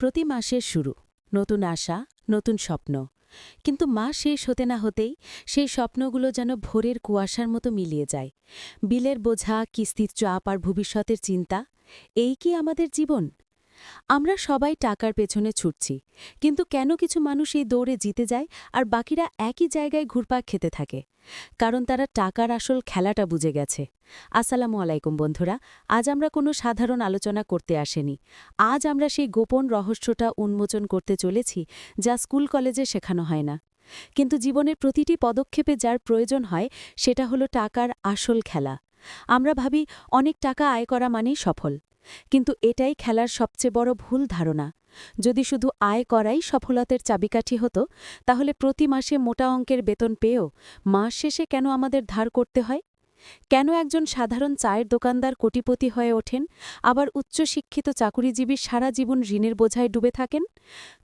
প্রতি মাসের শুরু। নতুন আশা, নতুন স্বপ্ন। কিন্তু মা শেষ হতে না হতেই সেই স্বপ্নগুলো যেন ভোরের কুয়াশার মতো মিলিয়ে যায়। বিলের বোঝা, কিস্তির চাপ আর ভবিষ্যতের চিন্তা, এই কি আমাদের জীবন? আমরা সবাই টাকার পেছনে ছুটছি, কিন্তু কেন কিছু মানুষ এই দৌড়ে জিতে যায় আর বাকিরা একই জায়গায় ঘুরপাক খেতে থাকে? কারণ তারা টাকার আসল খেলাটা বুঝে গেছে। আসসালামু আলাইকুম বন্ধুরা, আজ আমরা কোনো সাধারণ আলোচনা করতে আসেনি। আজ আমরা সেই গোপন রহস্যটা উন্মোচন করতে চলেছি যা স্কুল কলেজে শেখানো হয় না। কিন্তু জীবনের প্রতিটি পদক্ষেপে যার প্রয়োজন হয় সেটা হলো টাকার আসল খেলা। আমরা ভাবি অনেক টাকা আয় করা মানেই সফল। কিন্তু এটাই খেলার সবচেয়ে বড় ভুল ধারণা। যদি শুধু আয় করাই সফলতার চাবিকাঠি হতো, তাহলে প্রতি মাসে মোটা অঙ্কের বেতন পেয়েও মাস শেষে কেন আমাদের ধার করতে হয়? কেন একজন সাধারণ চায়ের দোকানদার কোটিপতি হয়ে ওঠেন, আবার উচ্চশিক্ষিত চাকুরিজীবী সারা জীবন ঋণের বোঝায় ডুবে থাকেন?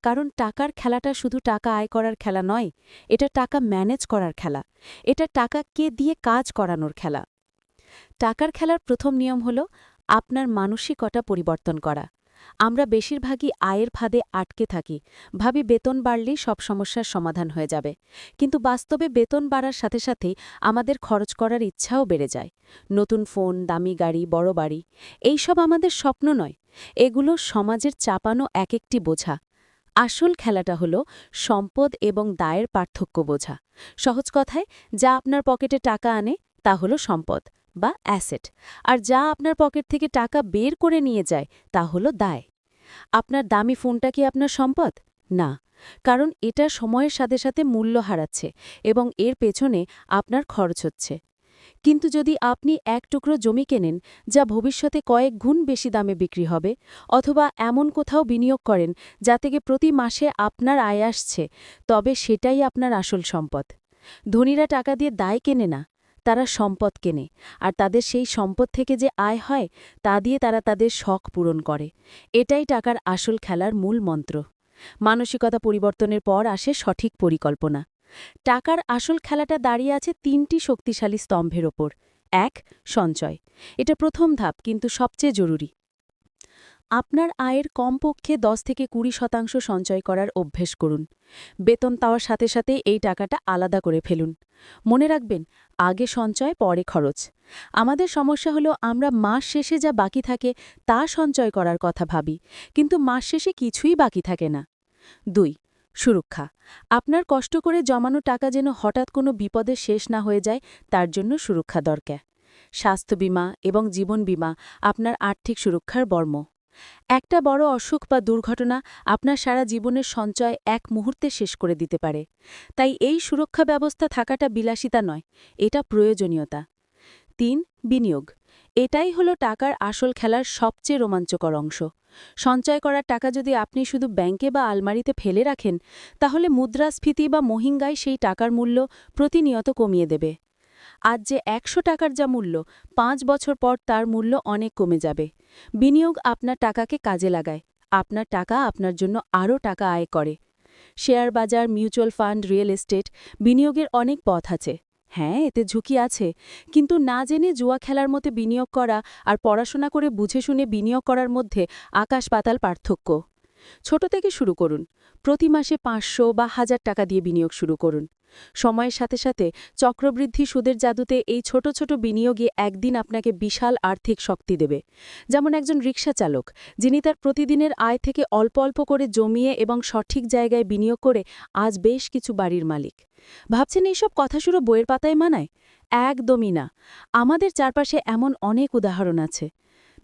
কারণ টাকার খেলাটা শুধু টাকা আয় করার খেলা নয়, এটা টাকা ম্যানেজ করার খেলা, এটা টাকা কে দিয়ে কাজ করানোর খেলা। টাকার খেলার প্রথম নিয়ম হল আপনার মানসিকতা পরিবর্তন করা। আমরা বেশিরভাগই আয়ের ফাঁদে আটকে থাকি। ভাবি বেতন বাড়লেই সব সমস্যার সমাধান হয়ে যাবে। কিন্তু বাস্তবে বেতন বাড়ার সাথে সাথে আমাদের খরচ করার ইচ্ছাও বেড়ে যায়। নতুন ফোন, দামি গাড়ি, বড় বাড়ি, এইসব আমাদের স্বপ্ন নয়। এগুলো সমাজের চাপানো এক একটি বোঝা। আসল খেলাটা হলো সম্পদ এবং দায়ের পার্থক্য বোঝা। সহজ কথায়, যা আপনার পকেটে টাকা আনে, তা হলো সম্পদ। বা অ্যাসেট। আর যা আপনার পকেট থেকে টাকা বের করে নিয়ে যায়, তা হলো দায়। আপনার দামি ফোনটা কি আপনার সম্পদ? না। কারণ এটা সময়ের সাথে সাথে মূল্য হারাচ্ছে এবং এর পেছনে আপনার খরচ হচ্ছে। কিন্তু যদি আপনি এক টুকরো জমি কেনেন, যা ভবিষ্যতে কয়েক গুণ বেশি দামে বিক্রি হবে, অথবা এমন কোথাও বিনিয়োগ করেন, যা থেকে প্রতি মাসে আপনার আয় আসছে, তবে সেটাই আপনার আসল সম্পদ। ধনীরা টাকা দিয়ে দায় কেনে না। তারা সম্পদ কেনে, আর তাদের সেই সম্পদ থেকে যে আয় হয়, তা দিয়ে তারা তাদের শখ পূরণ করে। এটাই টাকার আসল খেলার মূল মন্ত্র। মানসিকতা পরিবর্তনের পর আসে সঠিক পরিকল্পনা। টাকার আসল খেলাটা দাঁড়িয়ে আছে তিনটি শক্তিশালী স্তম্ভের ওপর। এক, সঞ্চয়। এটা প্রথম ধাপ, কিন্তু সবচেয়ে জরুরি। আপনার আয়ের কমপক্ষে দশ থেকে কুড়ি শতাংশ সঞ্চয় করার অভ্যেস করুন। বেতন পাওয়ার সাথে সাথে এই টাকাটা আলাদা করে ফেলুন। মনে রাখবেন, আগে সঞ্চয়, পরে খরচ। আমাদের সমস্যা হলো আমরা মাস শেষে যা বাকি থাকে তা সঞ্চয় করার কথা ভাবি, কিন্তু মাস শেষে কিছুই বাকি থাকে না। দুই, সুরক্ষা। আপনার কষ্ট করে জমানো টাকা যেন হঠাৎ কোনো বিপদে শেষ না হয়ে যায়, তার জন্য সুরক্ষা দরকার। স্বাস্থ্য বিমা এবং জীবন বিমা আপনার আর্থিক সুরক্ষার বর্ম। একটা বড় অসুখ বা দুর্ঘটনা আপনার সারা জীবনের সঞ্চয় এক মুহূর্তে শেষ করে দিতে পারে। তাই এই সুরক্ষা ব্যবস্থা থাকাটা বিলাসিতা নয়, এটা প্রয়োজনীয়তা। তিন, বিনিয়োগ। এটাই হলো টাকার আসল খেলার সবচেয়ে রোমাঞ্চকর অংশ। সঞ্চয় করার টাকা যদি আপনি শুধু ব্যাংকে বা আলমারিতে ফেলে রাখেন, তাহলে মুদ্রাস্ফীতি বা মহিঙ্গায় সেই টাকার মূল্য প্রতিনিয়ত কমিয়ে দেবে। আজ যে একশো টাকার যা মূল্য, পাঁচ বছর পর তার মূল্য অনেক কমে যাবে। বিনিয়োগ আপনার টাকাকে কাজে লাগায়। আপনার টাকা আপনার জন্য আরও টাকা আয় করে। শেয়ার বাজার, মিউচুয়াল ফান্ড, রিয়েল এস্টেট বিনিয়োগের অনেক পথ আছে। হ্যাঁ এতে ঝুঁকি আছে। কিন্তু না জেনে জুয়া খেলার মধ্যে বিনিয়োগ করা আর পড়াশোনা করে বুঝে শুনে বিনিয়োগ করার মধ্যে আকাশ পাতাল পার্থক্য। ছোট থেকে শুরু করুন। প্রতি মাসে পাঁচশো বা হাজার টাকা দিয়ে বিনিয়োগ শুরু করুন। সময়ের সাথে সাথে চক্রবৃদ্ধি সুদের জাদুতে এই ছোট ছোট বিনিয়োগে একদিন আপনাকে বিশাল আর্থিক শক্তি দেবে। যেমন একজন রিক্সা চালক, যিনি তার প্রতিদিনের আয় থেকে অল্প অল্প করে জমিয়ে এবং সঠিক জায়গায় বিনিয়োগ করে আজ বেশ কিছু বাড়ির মালিক। ভাবছেন এইসব কথা শুরু বইয়ের পাতায় মানায়? একদমই না। আমাদের চারপাশে এমন অনেক উদাহরণ আছে।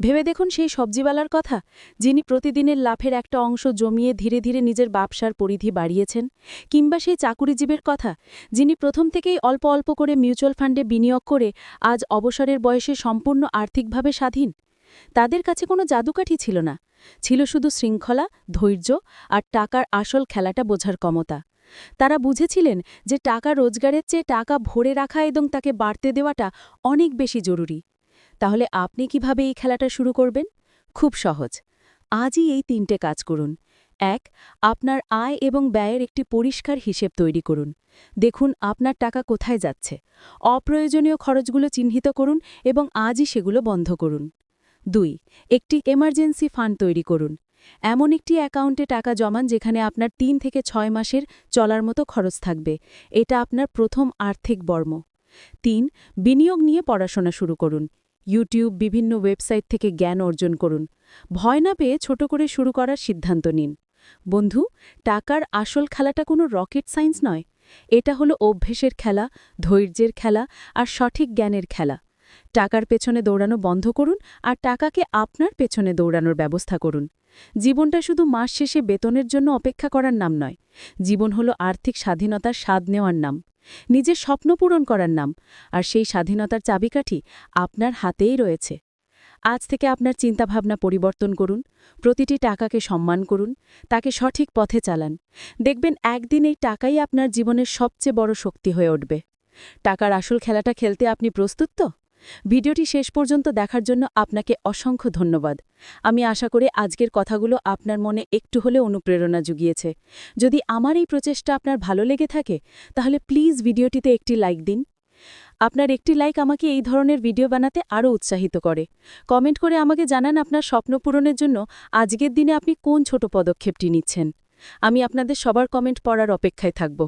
ভেবে দেখুন সেই সবজিওয়ালার কথা, যিনি প্রতিদিনের লাভের একটা অংশ জমিয়ে ধীরে ধীরে নিজের ব্যবসার পরিধি বাড়িয়েছেন, কিংবা সেই চাকুরিজীবের কথা, যিনি প্রথম থেকেই অল্প অল্প করে মিউচুয়াল ফান্ডে বিনিয়োগ করে আজ অবসরের বয়সে সম্পূর্ণ আর্থিকভাবে স্বাধীন। তাদের কাছে কোনো জাদুকাঠি ছিল না। ছিল শুধু শৃঙ্খলা, ধৈর্য আর টাকার আসল খেলাটা বোঝার ক্ষমতা। তারা বুঝেছিলেন যে টাকা রোজগারের চেয়ে টাকা ভরে রাখা এবং তাকে বাড়তে দেওয়াটা অনেক বেশি জরুরি। তাহলে আপনি কীভাবে এই খেলাটা শুরু করবেন? খুব সহজ। আজই এই তিনটে কাজ করুন। এক, আপনার আয় এবং ব্যয়ের একটি পরিষ্কার হিসেব তৈরি করুন। দেখুন আপনার টাকা কোথায় যাচ্ছে। অপ্রয়োজনীয় খরচগুলো চিহ্নিত করুন এবং আজই সেগুলো বন্ধ করুন। দুই, একটি এমার্জেন্সি ফান্ড তৈরি করুন। এমন একটি অ্যাকাউন্টে টাকা জমান যেখানে আপনার তিন থেকে ছয় মাসের চলার মতো খরচ থাকবে। এটা আপনার প্রথম আর্থিক বর্ম। তিন, বিনিয়োগ নিয়ে পড়াশোনা শুরু করুন। ইউটিউব বিভিন্ন ওয়েবসাইট থেকে জ্ঞান অর্জন করুন। ভয় না পেয়ে ছোট করে শুরু করার সিদ্ধান্ত নিন। বন্ধু, টাকার আসল খেলাটা কোনো রকেট সায়েন্স নয়। এটা হলো অভ্যেসের খেলা, ধৈর্যের খেলা আর সঠিক জ্ঞানের খেলা। টাকার পেছনে দৌড়ানো বন্ধ করুন আর টাকাকে আপনার পেছনে দৌড়ানোর ব্যবস্থা করুন। জীবনটা শুধু মাস শেষে বেতনের জন্য অপেক্ষা করার নাম নয়। জীবন হলো আর্থিক স্বাধীনতার স্বাদ নেওয়ার নাম। নিজের স্বপ্ন পূরণ করার নাম, আর সেই স্বাধীনতার চাবিকাঠি আপনার হাতেই রয়েছে। আজ থেকে আপনার চিন্তাভাবনা পরিবর্তন করুন, প্রতিটি টাকাকে সম্মান করুন, তাকে সঠিক পথে চালান। দেখবেন একদিন এই টাকাই আপনার জীবনের সবচেয়ে বড় শক্তি হয়ে উঠবে। টাকার আসল খেলাটা খেলতে আপনি প্রস্তুত তো? ভিডিওটি শেষ পর্যন্ত দেখার জন্য আপনাকে অসংখ্য ধন্যবাদ। আমি আশা করি আজকের কথাগুলো আপনার মনে একটু হলে অনুপ্রেরণা জুগিয়েছে। যদি আমার এই প্রচেষ্টা আপনার ভালো লেগে থাকে, তাহলে প্লিজ ভিডিওটিতে একটি লাইক দিন। আপনার একটি লাইক আমাকে এই ধরনের ভিডিও বানাতে আরও উৎসাহিত করে। কমেন্ট করে আমাকে জানান আপনার স্বপ্ন পূরণের জন্য আজকের দিনে আপনি কোন ছোট পদক্ষেপটি নিচ্ছেন। আমি আপনাদের সবার কমেন্ট পড়ার অপেক্ষায় থাকব।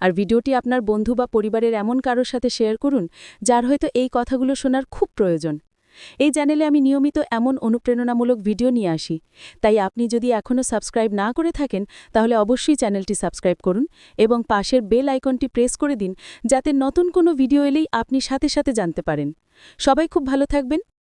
আর ভিডিওটি আপনার বন্ধু বা পরিবারের এমন কারোর সাথে শেয়ার করুন, যার হয়তো এই কথাগুলো শোনার খুব প্রয়োজন। এই চ্যানেলে আমি নিয়মিত এমন অনুপ্রেরণামূলক ভিডিও নিয়ে আসি। তাই আপনি যদি এখনও সাবস্ক্রাইব না করে থাকেন, তাহলে অবশ্যই চ্যানেলটি সাবস্ক্রাইব করুন এবং পাশের বেল আইকনটি প্রেস করে দিন, যাতে নতুন কোনো ভিডিও এলেই আপনি সাথে সাথে জানতে পারেন। সবাই খুব ভালো থাকবেন